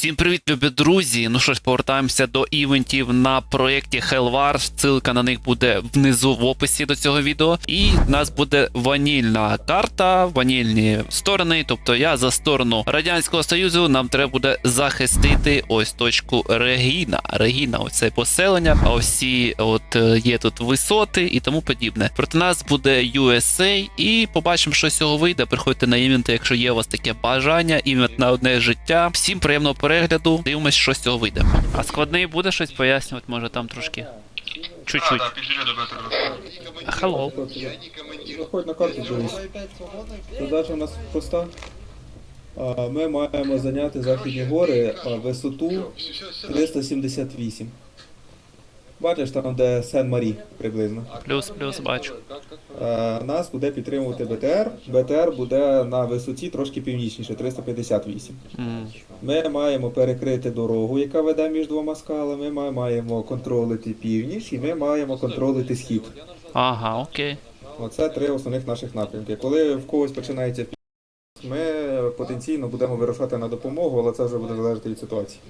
Всім привіт, любі друзі! Ну що ж, повертаємося до івентів на проєкті Hellwar. Ссылка на них буде внизу в описі до цього відео. І в нас буде ванільна карта, ванільні сторони. Тобто я за сторону Радянського Союзу нам треба буде захистити ось точку Регіна. Регіна, ось це поселення, а всі от е, є тут висоти і тому подібне. Проти нас буде USA, і побачимо, що з цього вийде. Приходьте на івенти, якщо є у вас таке бажання, івент на одне життя. Всім приємного перегляду. Дивимось, що з цього вийде. А складний буде щось пояснювати, може там трошки. А, Чуть-чуть. да, підбіжи. Hello. Заходь на карту дивись. Задача у нас проста. Ми маємо зайняти Західні гори а, висоту 378. Бачиш там, де Сен-Марі приблизно. Плюс, плюс, бачу. А, Нас буде підтримувати БТР. БТР буде на висоті трошки північніше, 358. М, Ми маємо перекрити дорогу, яка веде між двома скалами. Ми маємо контролити північ і ми маємо контролити схід. Ага, окей. Оце три основних наших напрямки. Коли в когось починається пі- ми потенційно будемо вирушати на допомогу, але це вже буде залежати від ситуації.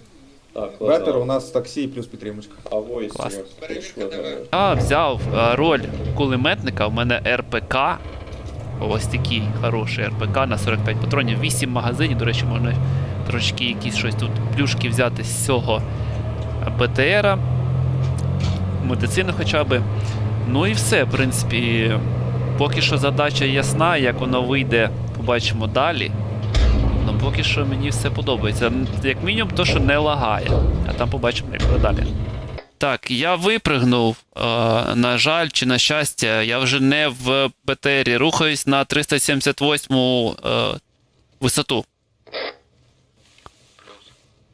Так, Ветер у нас таксі плюс підтримочка. А войс Клас. Я взяв е, роль кулеметника, в мене РПК. Ось такий хороший РПК на 45 патронів, 8 магазинів. До речі, можна трошки якісь щось тут плюшки взяти з цього БТРа. Медицину хоча б. Ну і все, в принципі. Поки що задача ясна, як воно вийде, побачимо далі. Ну поки що мені все подобається. Як мінімум, то, що не лагає. А там побачимо, як буде далі. Так, я випригнув. Е, на жаль, чи на щастя, я вже не в БТРі. Рухаюсь на 378 е, висоту.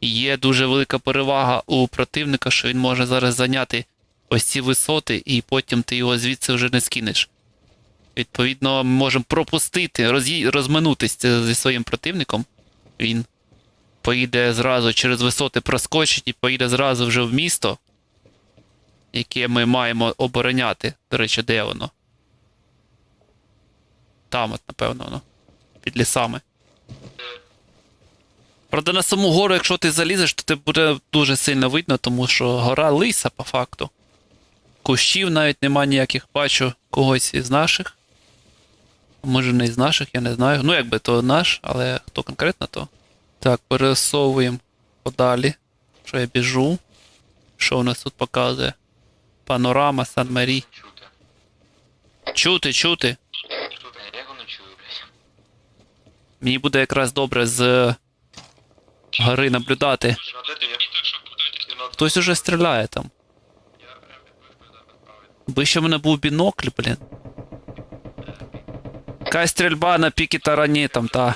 Є дуже велика перевага у противника, що він може зараз зайняти ось ці висоти, і потім ти його звідси вже не скинеш. Відповідно, ми можемо пропустити, роз'ї... розминутися зі своїм противником. Він поїде зразу через висоти проскочить і поїде зразу вже в місто яке ми маємо обороняти. До речі, де воно? Там, от, напевно, воно. Під лісами. Правда, на саму гору, якщо ти залізеш, то тебе буде дуже сильно видно, тому що гора лиса, по факту. Кущів навіть нема ніяких. Бачу когось із наших. Може, не із наших, я не знаю. Ну, якби то наш, але хто конкретно, то. Так, пересовуємо подалі. Що я біжу. Що у нас тут показує? Панорама Сан-Марі. Чути. Чути. Я його не чую, блядь. Мені буде якраз добре з гори наблюдати. Хтось уже стріляє там. Би ще в мене був бінокль, блін. Якась стрільба на піки тарані там, та.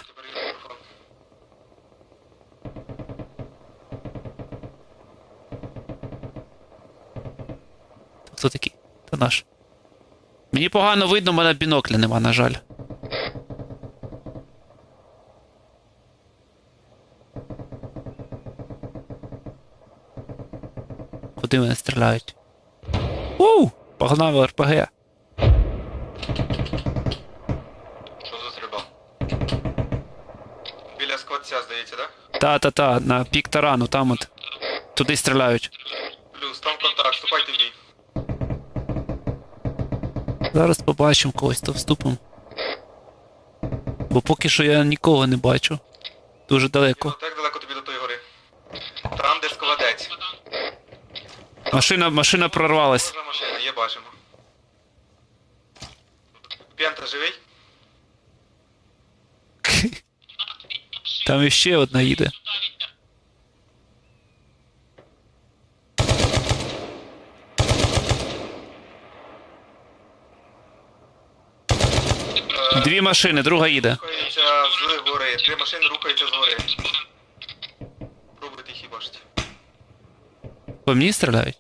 Хто такий? Та наш. Мені погано видно, в мене бінокля нема, на жаль. Куди вони стріляють? Уу! Погнав РПГ. Та-та-та, на пік тарану, там от. Туди стріляють. Плюс, там контакт, вступайте в бій. Зараз побачимо когось, то вступимо. Бо поки що я нікого не бачу. Дуже далеко. Так далеко тобі до тої гори? Там, де складець. Машина, машина прорвалась. Можна машина, є, бачимо. Пента живий? Там іще одна їде. Дві машини, друга їде. Рухається з гори. Три машини рухаються з гори. Пробуйте їх бачите. По мені стріляють?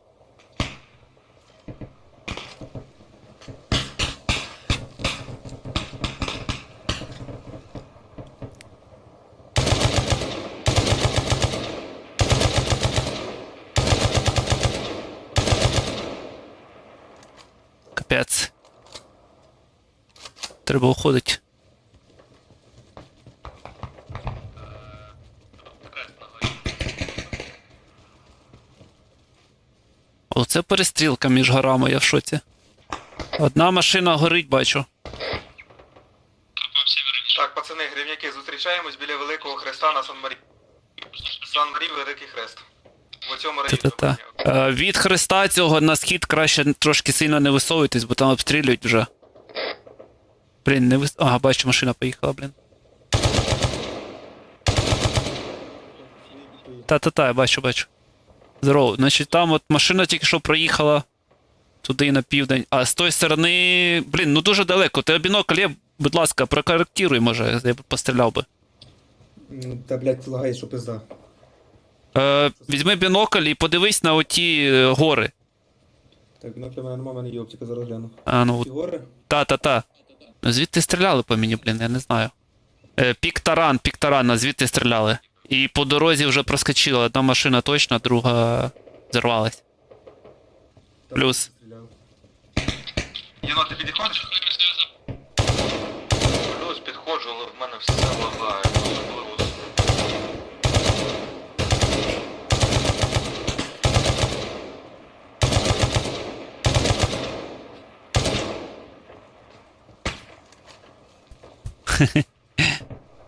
треба уходити. Оце перестрілка між горами, я в шоці. Одна машина горить, бачу. Так, пацани, гривняки, зустрічаємось біля Великого Хреста на Сан-Марі. Сан-Марі Великий Хрест. В цьому районі. Та-та-та. Е, Від хреста цього на схід краще трошки сильно не висовуйтесь, бо там обстрілюють вже. Блін, не вис... Ага, бачу, машина поїхала, блін. Та-та-та, я бачу, бачу. Здорово. Значить, там от машина тільки що проїхала туди на південь. А з тої сторони. Блін, ну дуже далеко. Тебе бінокль є, будь ласка, прокоректируй, може, я б постріляв би. М, Та, блядь, лагає, що пизда. Е, візьми бінокль і подивись на оті е, гори. Так, бінокля в мене нема, в мене є оптика, зараз гляну. А, ну, Ті гори? Та-та-та. Ну, Звідти стріляли по мені, блін, я не знаю. Е, пік Таран, пік Таран, звідти стріляли. І по дорозі вже проскочила. Одна машина точно, друга взорвалась. Плюс. Єно, ти підходиш? Плюс підходжу, але в мене все лагає.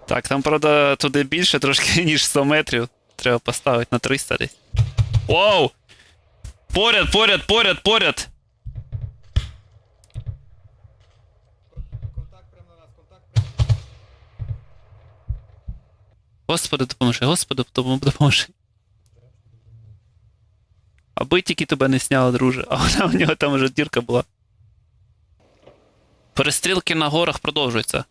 Так, там, правда, туди більше трошки, ніж 100 метрів. Треба поставити на 300 десь. Вау! Поряд, поряд, поряд, поряд! Господи, допоможи, господи, допоможи. Аби тільки тебе не сняло, друже, а вона у нього там вже дірка була. Перестрілки на горах продовжуються.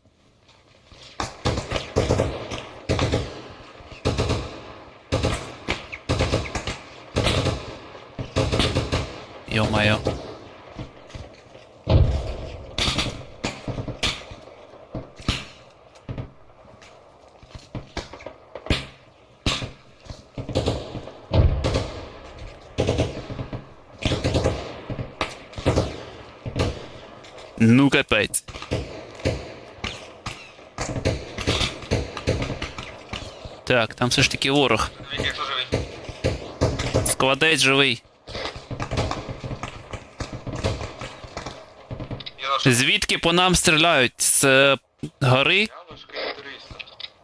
Йо-майо. Ну капець. Так, там все ж таки ворог. Живий? Складець живий. Звідки по нам стріляють? З е, гори?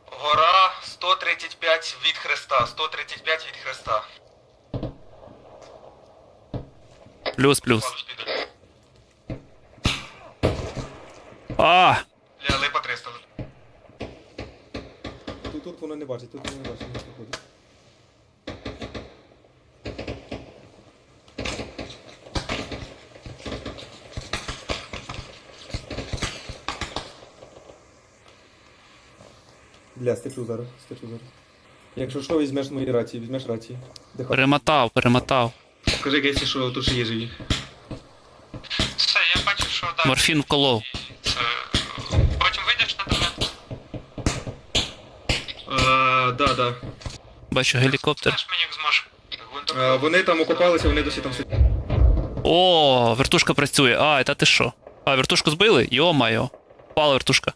Гора 135 від Хреста. 135 від Хреста. Плюс, плюс. А! Ля, липа 300. Тут, тут воно не бачить, тут воно не бачить, не проходить. Бля, стечу зараз, стечу зараз. Якщо що, візьмеш мої рації, візьмеш рації. Де хат? Перемотав, перемотав. Скажи, Гесі, що тут ще є живі. Все, я бачу, що да. Морфін вколов. Це... Потім вийдеш на А, да, да. Бачу гелікоптер. теж мені зможе. А, вони там окопалися, вони досі там сидять. О, вертушка працює. А, та ти що? А, вертушку збили? Йо-майо. Пала вертушка.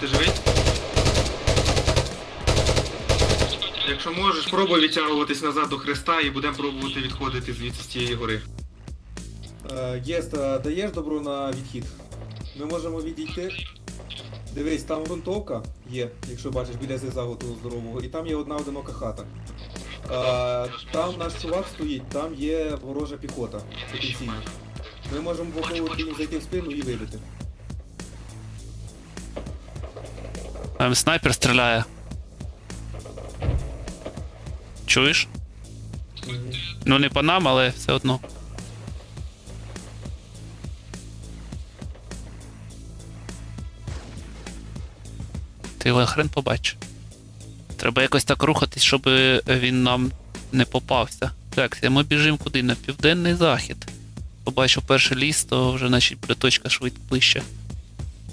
Ти живий? Якщо можеш, пробуй відтягуватись назад до хреста і будемо пробувати відходити звідси з цієї гори. Е, Єст, а даєш добро на відхід? Ми можемо відійти. Дивись, там грунтовка є, якщо бачиш, біля зигзагу здорового, і там є одна одинока хата. А, там наш чувак стоїть, там є ворожа піхота. Потенційно. Ми можемо їм зайти в спину і вибити. Там снайпер стріляє. Чуєш? Ну не по нам, але все одно. Ти його хрен побачиш. Треба якось так рухатись, щоб він нам не попався. Так, ми біжимо куди? На південний захід. Побачив перший ліс, то вже значить буде точка швидко ближче.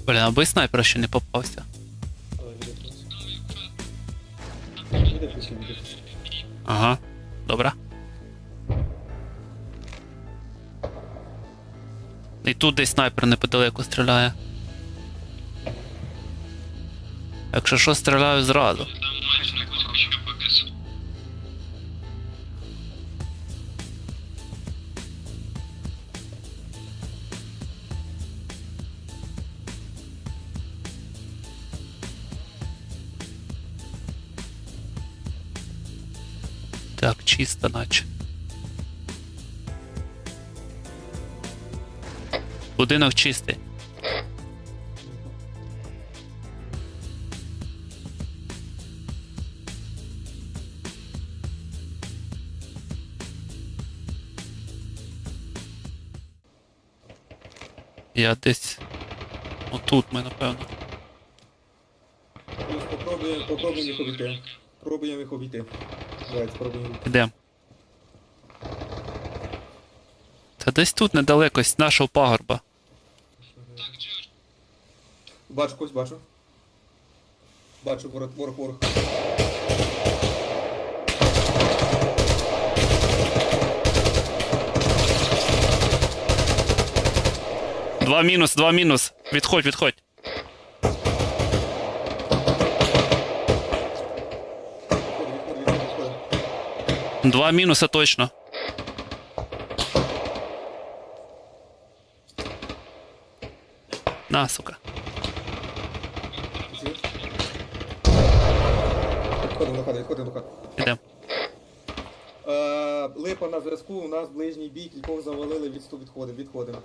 Блін, аби снайпер ще не попався. Ага, добре. І тут десь снайпер неподалеку стріляє. Якщо що, стріляю зразу. Чисто наче. Будинок чистий. Я десь. Отут ми, напевно. Попробуємо, їх обійти. Пробуємо їх обійти. Давайте спробуємо. Ідемо. Та десь тут недалеко з нашого пагорба. Бачу когось, бачу. Бачу ворог, ворог, ворог. Два мінус, два мінус. Відходь, відходь. Два мінуса точно. На, сука. Відходимо до хати, відходимо до хати. Е, липа на зв'язку, у нас ближній бій, кількох завалили, відступ відходимо, відходимо.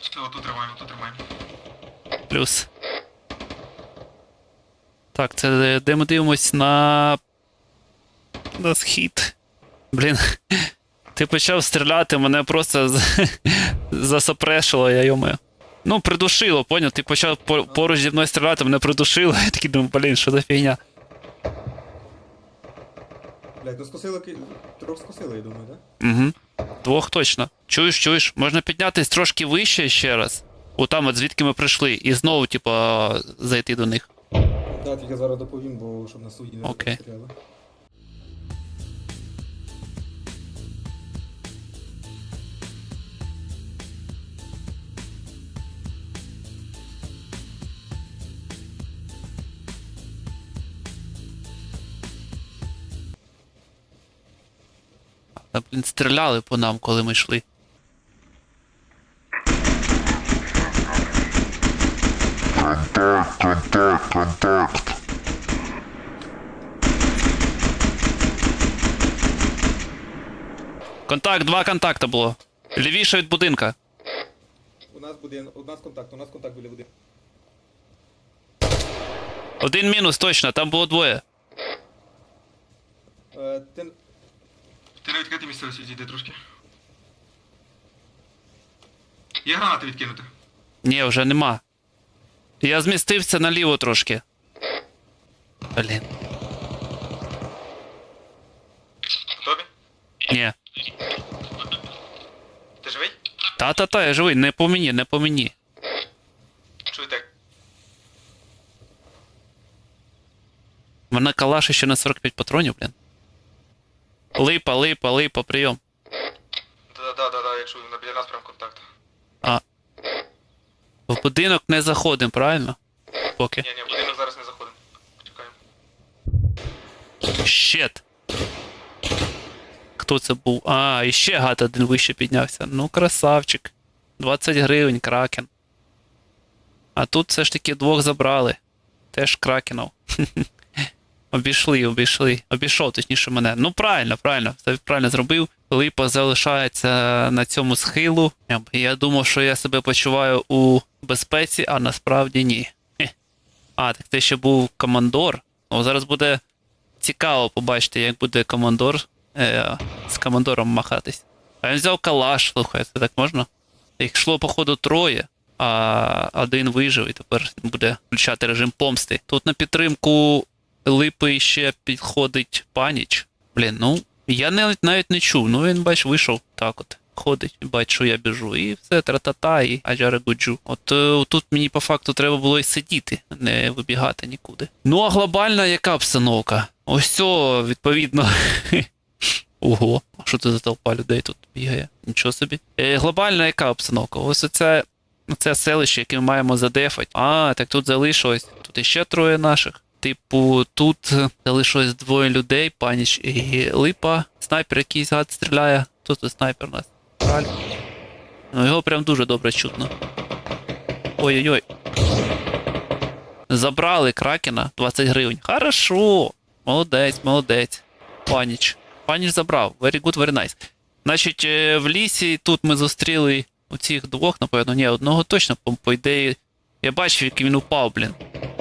Все, отут тримаємо, тут тримаємо. Плюс. Так, це де ми дивимось на. На схід. Блін. Ти почав стріляти, мене просто засопрешило, я йому. Ну, придушило, поняв? Ти почав поруч зі мною стріляти, мене придушило. Я такий думаю, блін, що за фігня. Блять, ну скосили, ки- трохи скосили, я думаю, так? Угу. Двох точно. Чуєш, чуєш? Можна піднятись трошки вище ще раз. Отам, от звідки ми прийшли, і знову, типа, зайти до них. Так, тільки зараз доповім, бо щоб на суді не Окей. Та, блін, стріляли по нам, коли ми йшли. Контакт, контакт, контакт. Контакт, два контакта було. Лівіше від будинка. У нас буде, у нас контакт, у нас контакт біля води. Один мінус, точно, там було двоє. Е, ти... Ти на відкритій місцевості відійди трошки. Є гранати відкинути. Ні, вже нема. Я змістився наліво трошки. Блін. Тобі? Ні. Ти живий? Та-та-та, я живий, не по мені, не по мені. Чуєте? В Мене калаш ще на 45 патронів, блін. Липа, липа, липа, прийом. Да-да-да, я чую, на біля нас прям контакт. В будинок не заходимо, правильно? Поки. Ні, ні, в будинок зараз не заходимо. Чекаємо. Щет. Хто це був? А, і ще гад один вище піднявся. Ну, красавчик. 20 гривень, кракен. А тут все ж таки двох забрали. Теж кракенов. Обійшли, обійшли. Обійшов, точніше, мене. Ну, правильно, правильно. Все правильно зробив. Липа залишається на цьому схилу. Я думав, що я себе почуваю у безпеці, а насправді ні. Хе. А, так це ще був командор. О, зараз буде цікаво побачити, як буде командор е, з командором махатись. А він взяв калаш, слухай, це так можна? Їх йшло, походу, троє, а один вижив і тепер буде включати режим помсти. Тут на підтримку липи ще підходить паніч. Блін, ну я навіть навіть не чув. Ну він бач, вийшов так от. Ходить, що я біжу, і все, тра-та-та, і аджари гуджу. От е, тут мені по факту треба було і сидіти, не вибігати нікуди. Ну а глобальна яка обстановка? Ось цього, відповідно. Ого, а що це за толпа людей тут бігає? Нічого собі. Е, глобальна яка обстановка? Ось оце, оце селище, яке ми маємо задефати. А, так тут залишилось. Тут іще троє наших. Типу, тут залишилось двоє людей, паніч і липа. Снайпер якийсь гад стріляє. Тут снайпер у нас. Ну його прям дуже добре чутно. Ой-ой-ой. Забрали кракена 20 гривень. Хорошо. Молодець, молодець. Паніч. Паніч забрав. Very good, very nice. Значить, е, в лісі тут ми зустріли оцих двох, напевно, ні, одного точно, по, по ідеї. Я бачив, як він упав, блін.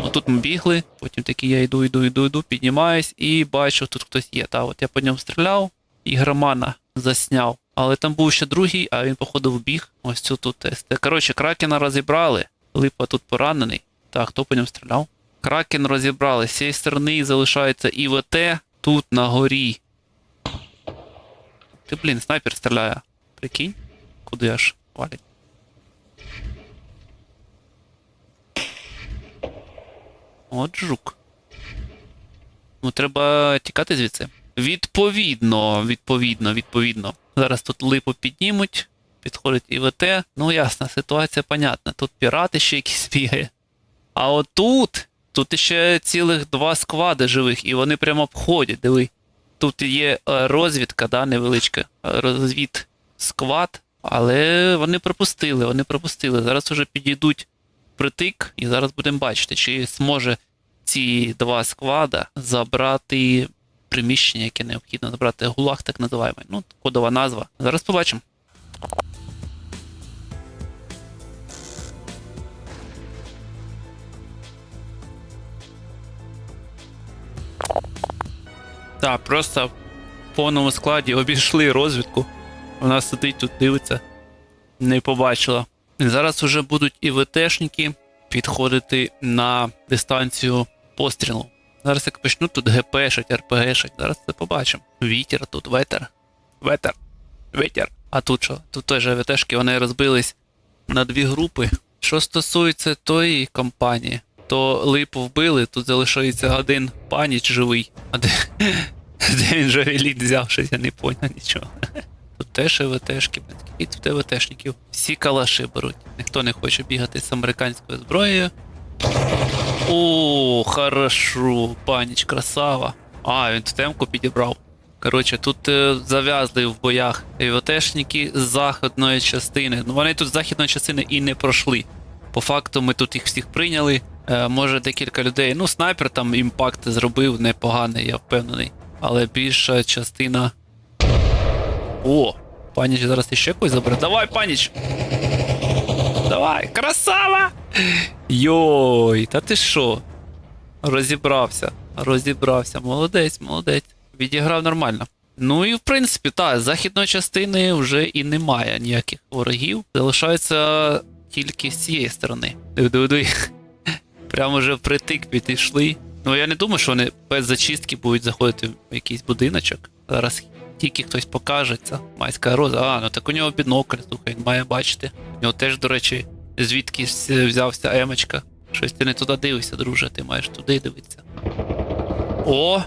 Отут ми бігли, потім такий я йду, йду, йду, йду, піднімаюсь і бачу, тут хтось є. Та, от я по ньому стріляв і громана засняв. Але там був ще другий, а він, походу, вбіг. Ось цю тут тест. Коротше, кракена розібрали. Липа тут поранений. Так, хто по ньому стріляв? Кракен розібрали. З цієї сторони залишається ІВТ тут на горі. Ти, блін, снайпер стріляє. Прикинь? Куди аж валить? От жук. Ну, треба тікати звідси. Відповідно, відповідно, відповідно. Зараз тут липу піднімуть, підходить ІВТ. Ну, ясна, ситуація понятна. Тут пірати ще якісь бігає. А отут, тут ще цілих два склади живих, і вони прямо обходять, диви. Тут є е, розвідка, да, невеличка. е, Розвід склад, але вони пропустили, вони пропустили. Зараз уже підійдуть притик, і зараз будемо бачити, чи зможе ці два склада забрати приміщення, яке необхідно забрати. Гулаг, так називаємо. Ну, кодова назва. Зараз побачимо. Так, просто в повному складі обійшли розвідку. Вона сидить тут, дивиться, не побачила. Зараз вже будуть і ВТшники підходити на дистанцію пострілу. Зараз як почнуть тут ГПшать, РПГшать, зараз це побачимо. Вітер тут, ветер. Ветер. Вітер. А тут що? Тут теж ВТшки, вони розбились на дві групи. Що стосується тої компанії, то липу вбили, тут залишається один паніч живий. А де, де він же взяв, щось я не поняв нічого. Тут теж ВТшки, скільки тут ВТшників. Всі калаши беруть. Ніхто не хоче бігати з американською зброєю. О, хорошо, паніч, красава. А, він темку підібрав. Коротше, тут е, зав'язли в боях ВТшники з західної частини. Ну вони тут з західної частини і не пройшли. По факту ми тут їх всіх прийняли. Е, може декілька людей. Ну, снайпер там імпакт зробив непоганий, я впевнений. Але більша частина. О! Паніч зараз іще когось забере. Давай, паніч! Давай, красава! Йой, та ти що? Розібрався, розібрався. Молодець, молодець. Відіграв нормально. Ну і в принципі, так, західної частини вже і немає ніяких ворогів. Залишається тільки з цієї сторони. Диви, диви, диви. Прямо вже впритик підійшли. Ну я не думаю, що вони без зачистки будуть заходити в якийсь будиночок. Зараз тільки хтось покажеться. Майська роза. А, ну так у нього бінокль, слухай, він має бачити. У нього теж, до речі, звідкись взявся емочка. Щось ти не туди дивишся, друже, ти маєш туди дивитися. О!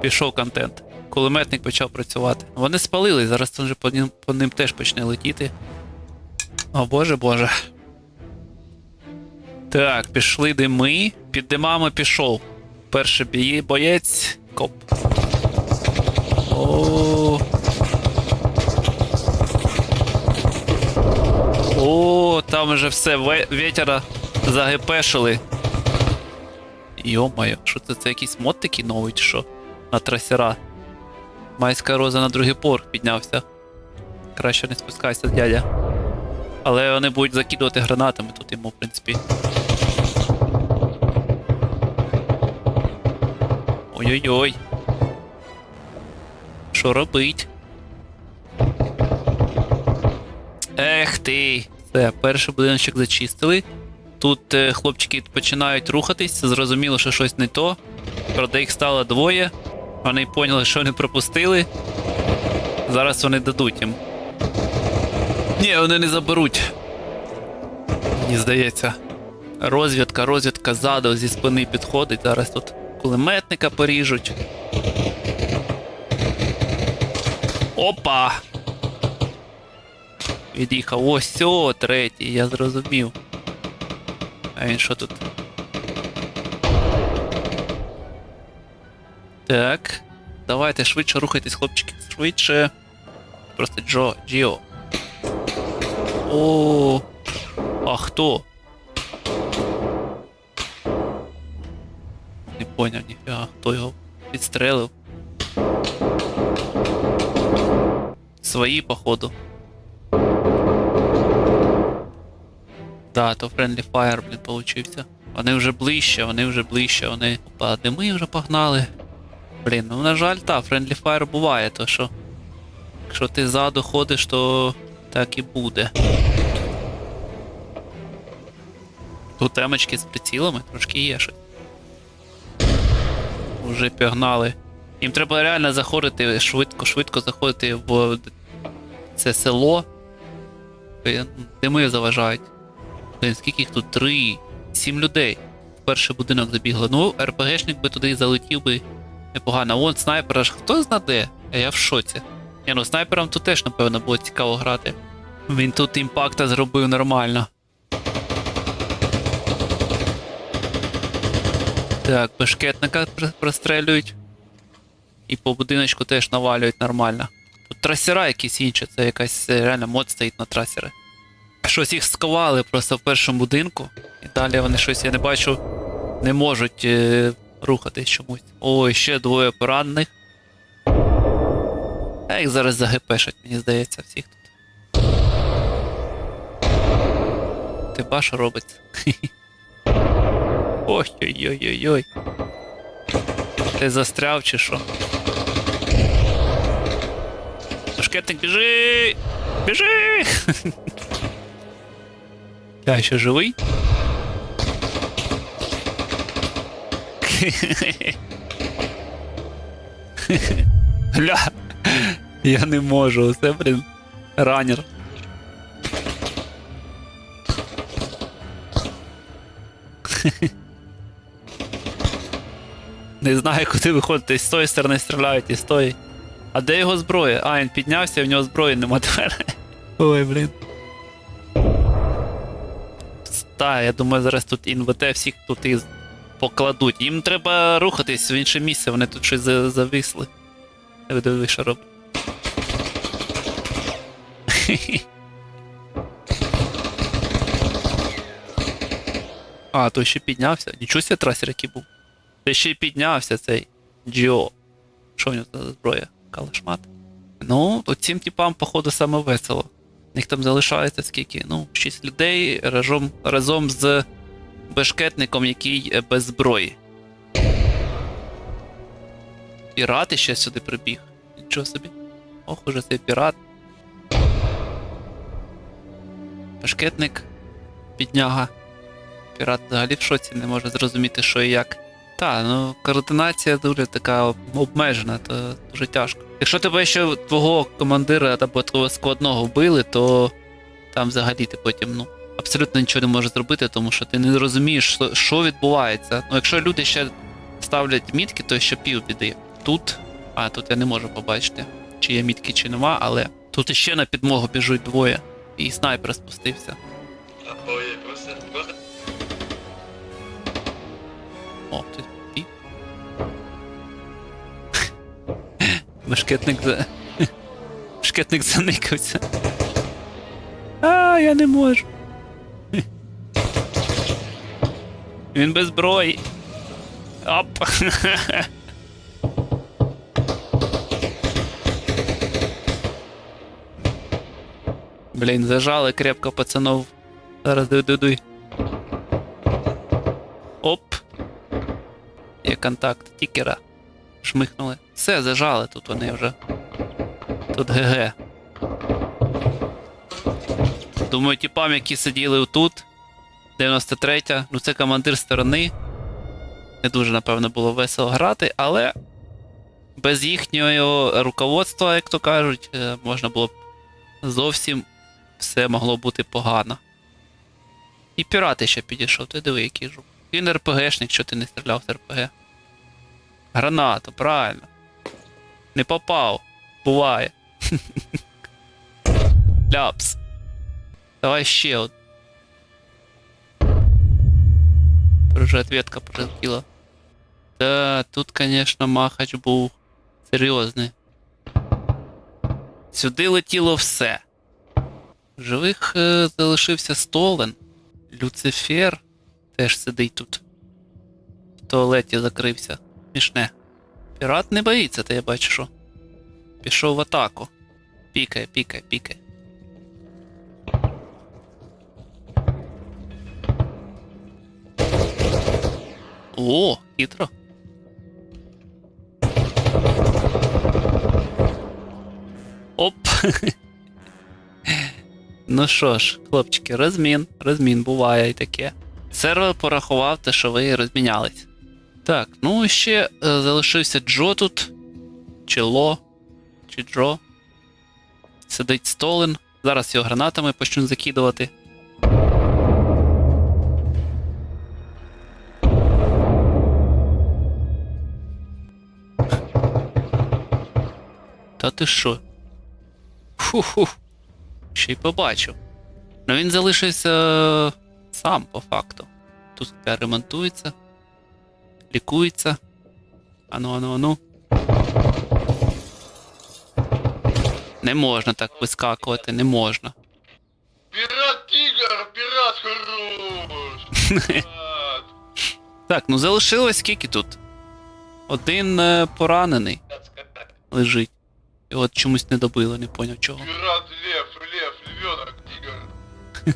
Пішов контент. Кулеметник почав працювати. Вони спалили, зараз вже по ним, по ним теж почне летіти. О боже боже. Так, пішли дими. Під димами пішов. Перший бій, боєць. Коп. О. О, там вже все, ве- ветера загепешили. Йо-моє, що це? Це якийсь мод такий новий, чи що? На трасера. Майська роза на другий поверх піднявся. Краще не спускайся, дядя. Але вони будуть закидувати гранатами тут йому, в принципі. Ой-ой-ой. Що робить? Ех ти. Все, перший будиночок зачистили. Тут е, хлопчики починають рухатись, зрозуміло, що щось не то. Правда, їх стало двоє. Вони поняли, що не пропустили. Зараз вони дадуть їм. Ні, вони не заберуть. Мені здається. Розвідка, розвідка ззаду зі спини підходить. Зараз тут кулеметника поріжуть. Опа! Від'їхав. Ось о, третій, я зрозумів. А він що тут? Так. Давайте швидше рухайтесь, хлопчики. Швидше. Просто Джо, Джіо. О, а хто? Не поняв ніфіга, хто його підстрелив. Свої, походу. Да, то Friendly Fire, блін, получився. Вони вже ближче, вони вже ближче, вони. Опа, де ми вже погнали. Блін, ну на жаль, та, Friendly Fire буває, то що. Якщо ти ззаду ходиш, то так і буде. Тут темочки з прицілами трошки є щось. Уже пігнали. Їм треба реально заходити швидко, швидко заходити в це село. Е, Де ми заважають. Блін, скільки їх тут? Три, сім людей. В перший будинок забігло. Ну, РПГшник би туди залетів би непогано. Вон снайпер аж хто знаде? А я в шоці. Ні, ну снайпером тут теж, напевно, було цікаво грати. Він тут імпакта зробив нормально. Так, бешкетника пр- прострелюють. І по будиночку теж навалюють нормально. Тут трасера якісь інші, це якась е, реально мод стоїть на трасери. Щось їх сковали просто в першому будинку. І далі вони щось, я не бачу, не можуть е, рухатись чомусь. Ой, ще двоє поранених. А їх зараз загепешать, мені здається, всіх тут. Ти ба, що робиться? Ой-ой-ой-ой-ой. Ти застряв чи що? Шкетник, біжи! Біжи! Я ще живий? Гля, я не можу, це, блін, ранер. Не знаю, куди виходити, і з тої сторони стріляють, і з тої. А де його зброя? А, він піднявся, в нього зброї нема тепер. Ой, блін. Та, я думаю, зараз тут ІНВТ всіх тут і покладуть. Їм треба рухатись в інше місце, вони тут щось зависли. Я диви, що робить. А, то ще піднявся. Нічого себе трасер який був. Та ще й піднявся цей Джо. Що в нього за зброя? Калашмат. Ну, цим типам, походу, саме весело. Них там залишається скільки? Ну, 6 людей разом, разом з бешкетником, який е, без зброї. Пірат ще сюди прибіг. Нічого собі. Ох, уже цей пірат. Бешкетник, підняга. Пірат взагалі в шоці не може зрозуміти, що і як. Та, ну координація дуже така обмежена, то дуже тяжко. Якщо тебе ще твого командира або твого складного вбили, то там взагалі ти потім ну, абсолютно нічого не можеш зробити, тому що ти не розумієш, що, відбувається. Ну, якщо люди ще ставлять мітки, то ще пів біди. Тут, а тут я не можу побачити, чи є мітки, чи нема, але тут іще на підмогу біжуть двоє, і снайпер спустився. Ой, просто О, тут пі. За. Башкетник заникався. А, я не можу. Він без зброї. Оп. Блін, зажали крепко пацанов. Зараз дуй дуй дуй. Оп. Є контакт тікера. Шмихнули. Все, зажали тут вони вже. Тут ГГ. Думаю, тіпам, які сиділи тут. 93-я, ну це командир сторони. Не дуже, напевно, було весело грати, але без їхнього руководства, як то кажуть, е, можна було б зовсім все могло бути погано. І пірати ще підійшов, ти диви, який жук. Він РПГшник, що ти не стріляв з РПГ. Гранату, правильно. Не попав. Буває. Ляпс. Давай ще од. Вже ответка прилетіла. Да, тут, конечно, махач був серйозний. Сюди летіло все. Живих е, залишився Столен. Люцифер теж сидить тут. В туалеті закрився. Смішне. Пірат не боїться, та я бачу, що. Пішов в атаку. Пікає, пікає, пікає. О, хитро. Оп. ну що ж, хлопчики, розмін. Розмін буває і таке. Сервер порахував те, що ви розмінялись. Так, ну ще е, залишився Джо тут. Чи Ло, чи Джо. Сидить Столен. Зараз його гранатами почнуть закидувати. Та ти що? Фу-фу. Ще й побачив. Ну він залишився е, сам, по факту. Тут ремонтується, лікується. Ану, ану, ану. Не можна так вискакувати, не можна. Пират тигр, пират хорош. Пират. Так, ну залишилось скільки тут? Один е, поранений лежить. Його от чомусь не добили, не поняв чого. Пират лев, лев, львенок, тигр.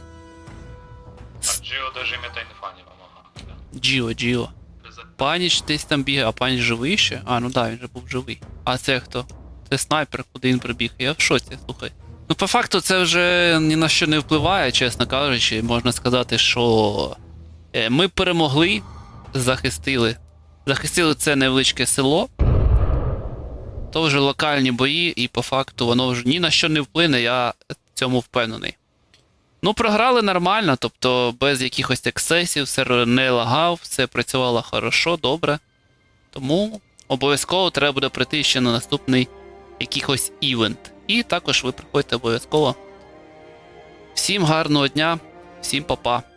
Джио даже мета не помогла. Джіо, Джіо. Паніч десь там бігає, а паніч живий ще? А, ну да, він же був живий. А це хто? Це снайпер, куди він прибіг. Я в шоці, слухай. Ну, по факту, це вже ні на що не впливає, чесно кажучи. Можна сказати, що е, ми перемогли, захистили. Захистили це невеличке село. То вже локальні бої, і по факту воно вже ні на що не вплине, я цьому впевнений. Ну, програли нормально, тобто без якихось ексцесів, сервер не лагав, все працювало хорошо, добре. Тому обов'язково треба буде прийти ще на наступний якийсь івент. І також ви приходьте обов'язково. Всім гарного дня, всім па-па.